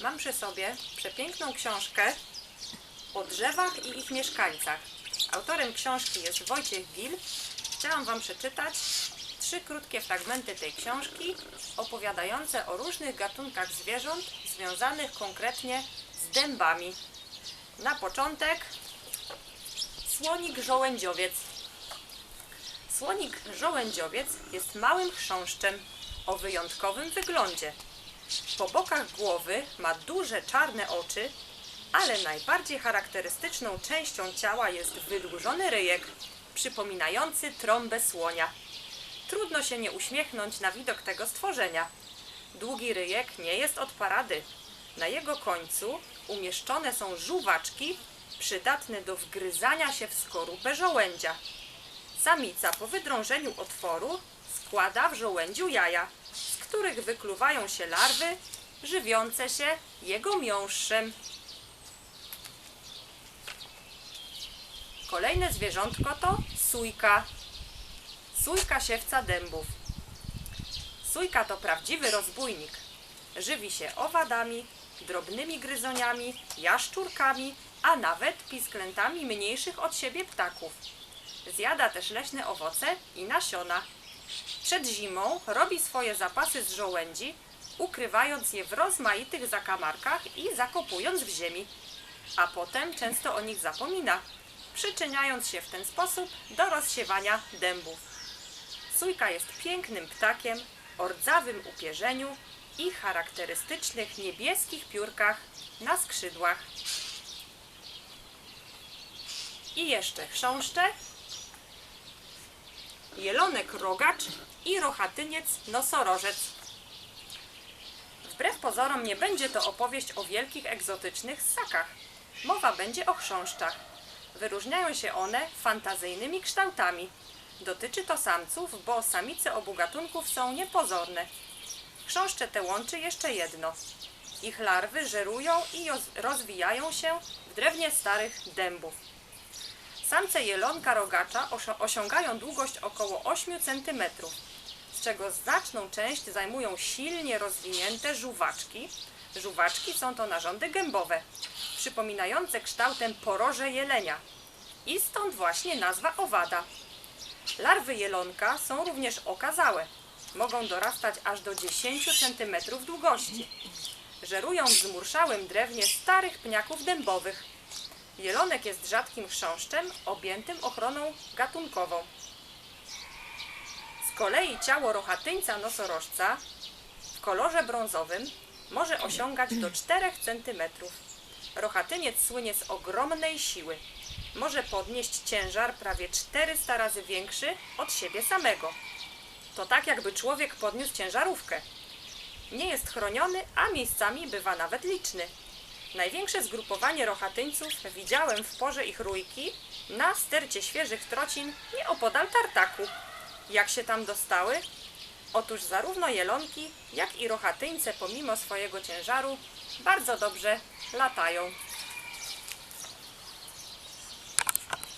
mam przy sobie przepiękną książkę o drzewach i ich mieszkańcach. Autorem książki jest Wojciech Gil. Chciałam Wam przeczytać trzy krótkie fragmenty tej książki opowiadające o różnych gatunkach zwierząt związanych konkretnie z dębami. Na początek słonik żołędziowiec. Słonik żołędziowiec jest małym chrząszczem o wyjątkowym wyglądzie. Po bokach głowy ma duże czarne oczy, ale najbardziej charakterystyczną częścią ciała jest wydłużony ryjek, przypominający trąbę słonia. Trudno się nie uśmiechnąć na widok tego stworzenia. Długi ryjek nie jest od parady. Na jego końcu umieszczone są żuwaczki przydatne do wgryzania się w skorupę żołędzia. Samica po wydrążeniu otworu składa w żołędziu jaja, których wykluwają się larwy żywiące się jego miąższem. Kolejne zwierzątko to sójka. Sójka siewca dębów. Sójka to prawdziwy rozbójnik. Żywi się owadami, drobnymi gryzoniami, jaszczurkami, a nawet pisklętami mniejszych od siebie ptaków. Zjada też leśne owoce i nasiona. Przed zimą robi swoje zapasy z żołędzi, ukrywając je w rozmaitych zakamarkach i zakopując w ziemi. A potem często o nich zapomina, przyczyniając się w ten sposób do rozsiewania dębów. Sójka jest pięknym ptakiem o rdzawym upierzeniu i charakterystycznych niebieskich piórkach na skrzydłach. I jeszcze chrząszcze, jelonek rogacz i rochatyniec nosorożec. Wbrew pozorom nie będzie to opowieść o wielkich egzotycznych ssakach. Mowa będzie o chrząszczach. Wyróżniają się one fantazyjnymi kształtami. Dotyczy to samców, bo samice obu gatunków są niepozorne. Chrząszcze te łączy jeszcze jedno. Ich larwy żerują i roz- rozwijają się w drewnie starych dębów. Samce jelonka rogacza osiągają długość około 8 cm, z czego znaczną część zajmują silnie rozwinięte żuwaczki. Żuwaczki są to narządy gębowe, przypominające kształtem poroże jelenia. I stąd właśnie nazwa owada. Larwy jelonka są również okazałe. Mogą dorastać aż do 10 cm długości. Żerują w zmurszałym drewnie starych pniaków dębowych. Jelonek jest rzadkim chrząszczem objętym ochroną gatunkową. Z kolei ciało rochatyńca nosorożca w kolorze brązowym może osiągać do 4 cm. Rochatyniec słynie z ogromnej siły. Może podnieść ciężar prawie 400 razy większy od siebie samego. To tak jakby człowiek podniósł ciężarówkę. Nie jest chroniony, a miejscami bywa nawet liczny. Największe zgrupowanie rochatyńców widziałem w porze ich rójki na stercie świeżych trocin nieopodal tartaku. Jak się tam dostały? Otóż zarówno jelonki, jak i rochatyńce pomimo swojego ciężaru bardzo dobrze latają.